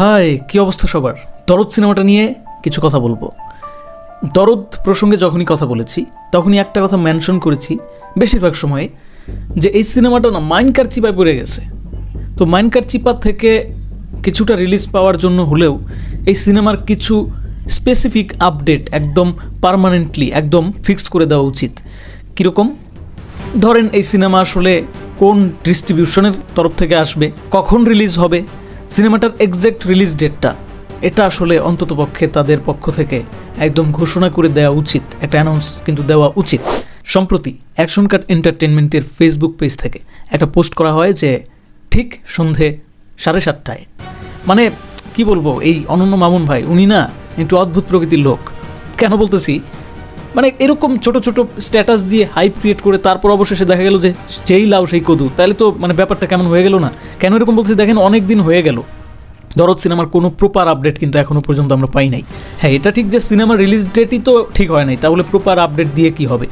High, কি অবস্থা সবার? দরদ সিনেমাটা নিয়ে কিছু কথা বলব। দরদ প্রসঙ্গে যখনই কথা বলেছি, তখনই একটা কথা মেনশন করেছি বেশিরভাগ সময়ে, যে এই সিনেমাটা না মাইন্ড কারচিপায় পড়ে গেছে। তো মাইন্ড কারচিপা থেকে কিছুটা রিলিজ পাওয়ার জন্য হলেও এই সিনেমার কিছু স্পেসিফিক আপডেট একদম পার্মানেন্টলি একদম ফিক্স করে দেওয়া উচিত। কীরকম? ধরেন এই সিনেমা আসলে কোন ডিস্ট্রিবিউশনের তরফ থেকে আসবে, কখন রিলিজ হবে? সিনেমাটার এক্স্যাক্ট রিলিজ ডেটটা এটা আসলে অন্ততপক্ষে তাদের পক্ষ থেকে একদম ঘোষণা করে দেওয়া উচিত, একটা অ্যানাউন্স কিন্তু দেওয়া উচিত। সম্প্রতি অ্যাকশন কাট এন্টারটেনমেন্টের ফেসবুক পেজ থেকে একটা পোস্ট করা হয় যে, ঠিক সন্ধে সাড়ে সাতটায়। মানে কি বলব, এই অনন্য মামুন ভাই, উনি না একটু অদ্ভুত প্রকৃতির লোক। কেন বলতেছি? মানে এরকম ছোট ছোট স্ট্যাটাস দিয়ে হাইপ ক্রিয়েট করে তারপর অবশেষে দেখা গেল যে যেই লাউ, সেই কদু। তাহলে তো মানে ব্যাপারটা কেমন হয়ে গেল না? কেন এরকম বলছি? দেখেন অনেক দিন হয়ে গেল। দরদ সিনেমার কোনো প্রপার আপডেট কিন্তু এখনও পর্যন্ত আমরা পাই নাই। হ্যাঁ এটা ঠিক যে সিনেমার রিলিজ ডেটই তো ঠিক হয় নাই। তাহলে প্রপার আপডেট দিয়ে কি হবে?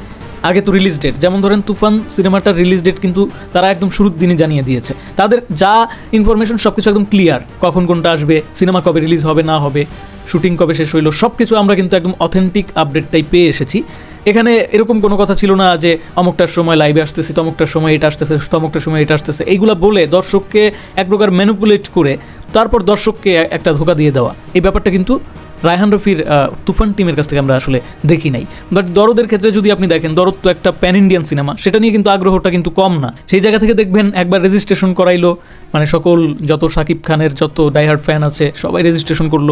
আগে তো রিলিজ ডেট যেমন ধরেন তুফান সিনেমাটার রিলিজ ডেট কিন্তু তারা একদম শুরুর দিনই জানিয়ে দিয়েছে। তাদের যা ইনফরমেশন সব কিছু একদম ক্লিয়ার কখন কোনটা আসবে, সিনেমা কবে রিলিজ হবে, না হবে শুটিং কবে শেষ হইল সব কিছু আমরা কিন্তু একদম অথেন্টিক আপডেটটাই পেয়ে এসেছি। এখানে এরকম কোনো কথা ছিল না যে অমুকটার সময় লাইভে আসতেছি, তমুকটার সময় এটা আসতেছে, তমুকটার সময় এটা আসতেছে। এইগুলো বলে দর্শককে এক প্রকার ম্যানুপুলেট করে, তারপর দর্শককে একটা ধোকা দিয়ে দেওয়া। এই ব্যাপারটা কিন্তু রায়হান রফির তুফান টিমের কাছ থেকে আমরা আসলে দেখি নাই। বাট দরদের ক্ষেত্রে যদি আপনি দেখেন, দরদ তো একটা প্যান ইন্ডিয়ান সিনেমা সেটা নিয়ে কিন্তু আগ্রহটা কিন্তু কম না। সেই জায়গা থেকে দেখবেন একবার রেজিস্ট্রেশন করাইলো মানে সকল যত শাকিব খানের যত ডাইহার্ড ফ্যান আছে, সবাই রেজিস্ট্রেশন করল।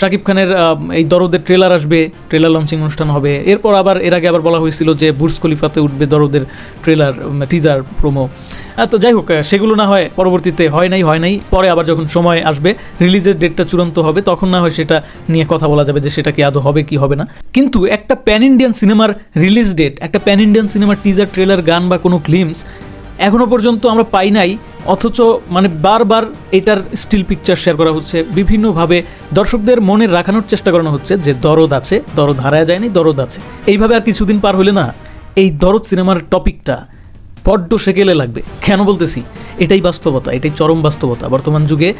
শাকিব খানের এই দরদের ট্রেলার আসবে ট্রেলার লঞ্চিং অনুষ্ঠান হবে। এরপর আবার, এর আগে আবার বলা হয়েছিল যে বুর্জ খলিফাতে উঠবে দরদের ট্রেলার টিজার প্রোমো তো যাই হোক সেগুলো না হয় পরবর্তীতে হয় নাই হয় নাই। পরে আবার যখন সময় আসবে রিলিজের ডেটটা চূড়ান্ত হবে, তখন না হয় সেটা নিয়ে কথা বলা যাবে যে সেটা কি আদৌ হবে, কি হবে না। কিন্তু একটা প্যান ইন্ডিয়ান সিনেমার রিলিজ ডেট একটা প্যান ইন্ডিয়ান সিনেমার টিজার ট্রেলার গান বা কোনো ক্লিমস এখনও পর্যন্ত আমরা পাই নাই। অথচ মানে বারবার এটার স্টিল পিকচার শেয়ার করা হচ্ছে। বিভিন্নভাবে দর্শকদের মনে রাখানোর চেষ্টা করানো হচ্ছে যে দরদ আছে, দরদ হারায় যায়নি, দরদ আছে। এইভাবে আর কিছুদিন পার হলে না, এই দরদ সিনেমার টপিকটা বড্ড সেকেলে লাগবে। কেন বলতেছি? এটাই বাস্তবতা, এটাই চরম বাস্তবতা। বর্তমান যুগে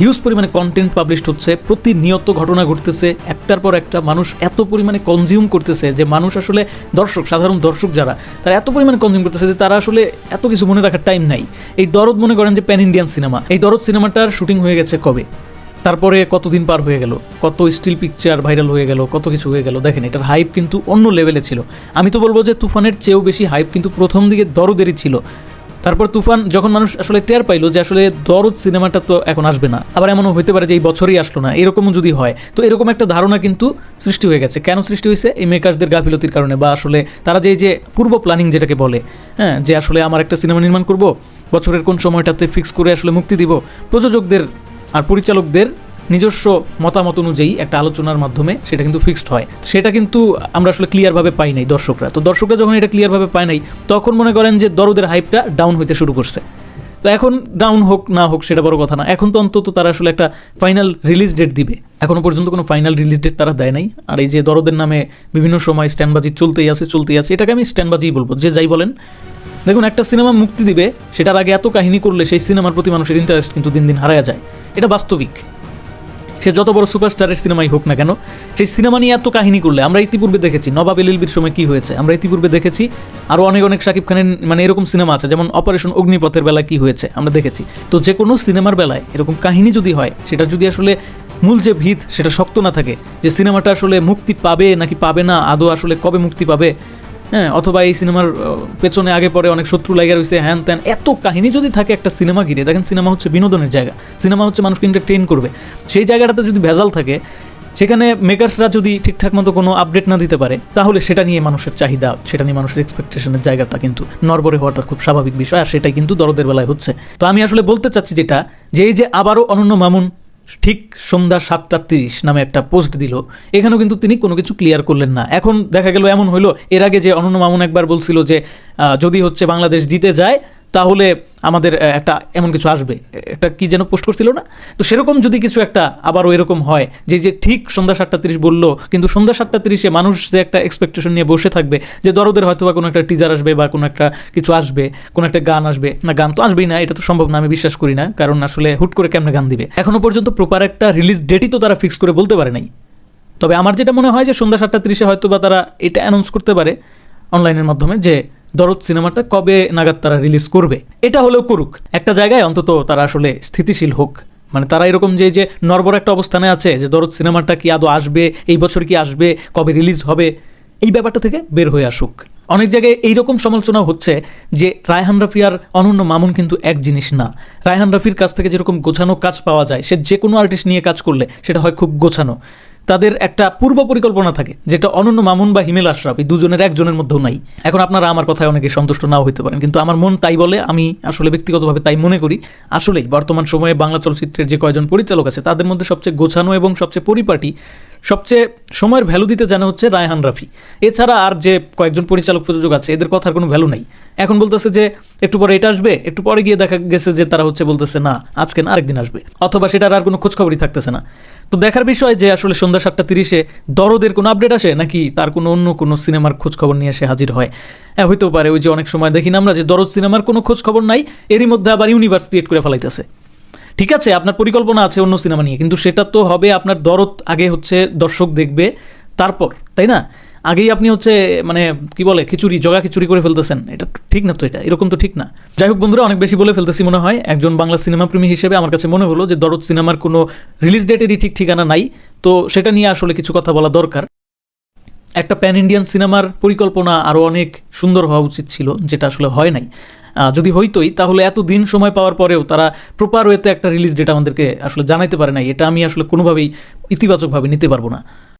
হিউজ পরিমাণে কন্টেন্ট পাবলিশড হচ্ছে, প্রতিনিয়ত ঘটনা ঘটতেছে, একটার পর একটা মানুষ এত পরিমাণে কনজিউম করতেছে যে মানুষ আসলে দর্শক, সাধারণ দর্শক যারা, তারা এত পরিমাণে কনজিউম করতেছে যে তারা আসলে এত কিছু মনে রাখার টাইম নাই। এই দরদ মনে করেন যে প্যান ইন্ডিয়ান সিনেমা এই দরদ সিনেমাটার শুটিং হয়ে গেছে কবে? তারপরে কতদিন পার হয়ে গেল, কত স্টিল পিকচার ভাইরাল হয়ে গেল, কত কিছু হয়ে গেল, দেখেন, এটার হাইপ কিন্তু অন্য লেভেলে ছিল। আমি তো বলব যে তুফানের চেয়েও বেশি হাইপ কিন্তু প্রথম দিকে দরদেরই ছিল। তারপর তুফান যখন মানুষ আসলে টের পাইলো যে আসলে দরদ সিনেমাটা তো এখন আসবে না, আবার এমনও হতে পারে যে এই বছরই আসলো না এরকমও যদি হয়, তো এরকম একটা ধারণা কিন্তু সৃষ্টি হয়ে গেছে। কেন সৃষ্টি হয়েছে এই মেকার্সদের গাফিলতির কারণে বা আসলে তারা যে যে পূর্ব প্ল্যানিং যেটাকে বলে হ্যাঁ যে আসলে আমার একটা সিনেমা নির্মাণ করব, বছরের কোন সময়টাতে ফিক্স করে আসলে মুক্তি দিব, প্রযোজকদের আর পরিচালকদের নিজস্ব মতামত অনুযায়ী একটা আলোচনার মাধ্যমে সেটা কিন্তু ফিক্সড হয়। সেটা কিন্তু আমরা আসলে ক্লিয়ারভাবে পাই নাই দর্শকরা। তো দর্শকরা যখন এটা ক্লিয়ারভাবে পায় নাই, তখন মনে করেন যে দরদের হাইপটা ডাউন হইতে শুরু করছে। তো এখন ডাউন হোক, না হোক, সেটা বড় কথা না। এখন তো অন্তত তারা আসলে একটা ফাইনাল রিলিজ ডেট দিবে। এখনও পর্যন্ত কোনো ফাইনাল রিলিজ ডেট তারা দেয় নাই। আর এই যে দরদের নামে বিভিন্ন সময় স্ট্যান্ডবাজি চলতেই আছে চলতেই আছে, এটাকে আমি স্ট্যান্ডবাজিই বলব। যে যাই বলেন দেখুন, একটা সিনেমা মুক্তি দিবে, সেটার আগে এত কাহিনী করলে সেই সিনেমার প্রতি মানুষের ইন্টারেস্ট কিন্তু দিন দিন হারায় যায়। এটা বাস্তবিক। সে যত বড় সুপারস্টারের সিনেমাই হোক না কেন, সেই সিনেমা নিয়ে এত কাহিনী করলে, আমরা ইতিপূর্বে দেখেছি নবাব এলিলবির সময় কি হয়েছে, আমরা ইতিপূর্বে দেখেছি আরও অনেক অনেক শাকিব খানের মানে এরকম সিনেমা আছে, যেমন অপারেশন অগ্নিপথের বেলায় কি হয়েছে, আমরা দেখেছি। তো যে কোনো সিনেমার বেলায় এরকম কাহিনী যদি হয়, সেটা যদি আসলে মূল যে ভিত, সেটা শক্ত না থাকে, যে সিনেমাটা আসলে মুক্তি পাবে নাকি পাবে না, আদৌ আসলে কবে মুক্তি পাবে হ্যাঁ অথবা এই সিনেমার পেছনে আগে পরে অনেক শত্রু লাগা রয়েছে হ্যান ত্যান, এত কাহিনী যদি থাকে একটা সিনেমা ঘিরে, দেখেন সিনেমা হচ্ছে বিনোদনের জায়গা, সিনেমা হচ্ছে মানুষকে এন্টারটেইন করবে। সেই জায়গাটাতে যদি ভেজাল থাকে, সেখানে মেকার্সরা যদি ঠিকঠাক মতো কোনো আপডেট না দিতে পারে, তাহলে সেটা নিয়ে মানুষের চাহিদা, সেটা নিয়ে মানুষের এক্সপেকটেশনের জায়গাটা কিন্তু নরবরে হওয়াটা খুব স্বাভাবিক বিষয়, আর সেটাই কিন্তু দরদের বেলায় হচ্ছে। তো আমি আসলে বলতে চাচ্ছি যেটা, যে এই যে আবারও অনন্য মামুন ঠিক সন্ধ্যা সাতটা তিরিশ নামে একটা পোস্ট দিল। এখানেও কিন্তু তিনি কোনো কিছু ক্লিয়ার করলেন না। এখন দেখা গেল এমন হলো এর আগে যে অনন্য মামুন একবার বলছিল যে যদি হচ্ছে বাংলাদেশ জিতে যায়, তাহলে আমাদের একটা এমন কিছু আসবে। একটা কি যেন পোস্ট করছিল না? তো সেরকম যদি কিছু একটা আবারও এরকম হয়, যে যে ঠিক সন্ধ্যা সাতটা তিরিশ বলল, কিন্তু সন্ধ্যা সাতটা তিরিশে মানুষ যে একটা এক্সপেকটেশন নিয়ে বসে থাকবে, যে দরদের হয়তো বা কোনো একটা টিজার আসবে বা কোনো একটা কিছু আসবে, কোনো একটা গান আসবে, না, গান তো আসবেই না, এটা তো সম্ভব না, আমি বিশ্বাস করি না, কারণ আসলে হুট করে কেমনে গান দিবে? এখনও পর্যন্ত প্রপার একটা রিলিজ ডেটই তো তারা ফিক্স করে বলতে পারে নাই। তবে আমার যেটা মনে হয় যে সন্ধ্যা সাতটা তিরিশে হয়তো বা তারা এটা অ্যানাউন্স করতে পারে অনলাইনের মাধ্যমে যে দরদ সিনেমাটা কবে নাগাদ তারা রিলিজ করবে? এটা হলেও করুক। একটা জায়গায় অন্তত তারা আসলে স্থিতিশীল হোক। মানে তারা এরকম যে যে নরবর একটা অবস্থানে আছে যে, দরদ সিনেমাটা কি আদৌ আসবে? এই বছর কি আসবে? কবে রিলিজ হবে? এই ব্যাপারটা থেকে বের হয়ে আসুক। অনেক জায়গায় এইরকম সমালোচনা হচ্ছে যে, রায়হান রাফি আর অনন্য মামুন কিন্তু এক জিনিস না। রায়হান রাফির কাছ থেকে যেরকম গোছানো কাজ পাওয়া যায়, সে যে কোনো আর্টিস্ট নিয়ে কাজ করলে সেটা হয় খুব গোছানো। তাদের একটা পূর্ব পরিকল্পনা থাকে, যেটা অনন্য মামুন বা হিমেল আশরাফ, এই দুজনের, একজনের মধ্যেও নাই। এখন আপনারা আমার কথায় অনেকে সন্তুষ্ট নাও হতে পারেন, কিন্তু আমার মন তাই বলে, আমি আসলে ব্যক্তিগতভাবে তাই মনে করি। আসলেই বর্তমান সময়ে বাংলা চলচ্চিত্রের যে কয়জন পরিচালক আছে, তাদের মধ্যে সবচেয়ে গোছানো এবং সবচেয়ে পরিপাটি, সবচেয়ে সময়ের ভ্যালু দিতে জানা হচ্ছে রায়হান রাফি। এছাড়া আর যে কয়েকজন পরিচালক প্রযোজক আছে, এদের কথার কোনো ভ্যালু নাই। এখন বলতেছে যে, একটু পরে এটা আসবে, একটু পরে গিয়ে দেখা গেছে যে তারা হচ্ছে বলতেছে, না, আজকে না, আরেকদিন আসবে। অথবা সেটার আর কোনো খোঁজখবরই থাকতেছে না। তো দেখার বিষয় যে, আসলে সন্ধ্যা সাতটা তিরিশে দরদের কোনো আপডেট আসে নাকি তার কোনো অন্য কোনো সিনেমার খোঁজ খবর নিয়ে এসে হাজির হয়? হ্যাঁ হইতেও পারে, ওই যে অনেক সময় দেখি না আমরা যে দরদ সিনেমার কোনো খোঁজ খবর নাই, এরই মধ্যে আবার ইউনিভার্স ক্রিয়েট করে ফেলাইতেছে। ঠিক আছে, আপনার পরিকল্পনা আছে অন্য সিনেমা নিয়ে, কিন্তু সেটা তো হবে আপনার দরদ আগে হচ্ছে দর্শক দেখবে, তারপর, তাই না? আগেই আপনি হচ্ছে মানে কি বলে, খিচুড়ি, জগা খিচুড়ি করে ফেলতেছেন। এটা ঠিক না তো এটা, এরকম তো ঠিক না। যাই হোক বন্ধুরা, অনেক বেশি বলে ফেলতেছি মনে হয়। একজন বাংলা সিনেমা প্রেমী হিসেবে আমার কাছে মনে হলো যে দরদ সিনেমার কোনো রিলিজ ডেটেরই ঠিক ঠিকানা নাই। তো সেটা নিয়ে আসলে কিছু কথা বলা দরকার। একটা প্যান ইন্ডিয়ান সিনেমার পরিকল্পনা আরও অনেক সুন্দর হওয়া উচিত ছিল, যেটা আসলে হয় নাই। যদি হইতোই, তাহলে এত দিন সময় পাওয়ার পরেও তারা প্রপার ওয়েতে একটা রিলিজ ডেট আমাদেরকে আসলে জানাইতে পারে নাই। এটা আমি আসলে কোনোভাবেই ইতিবাচকভাবে নিতে পারব না।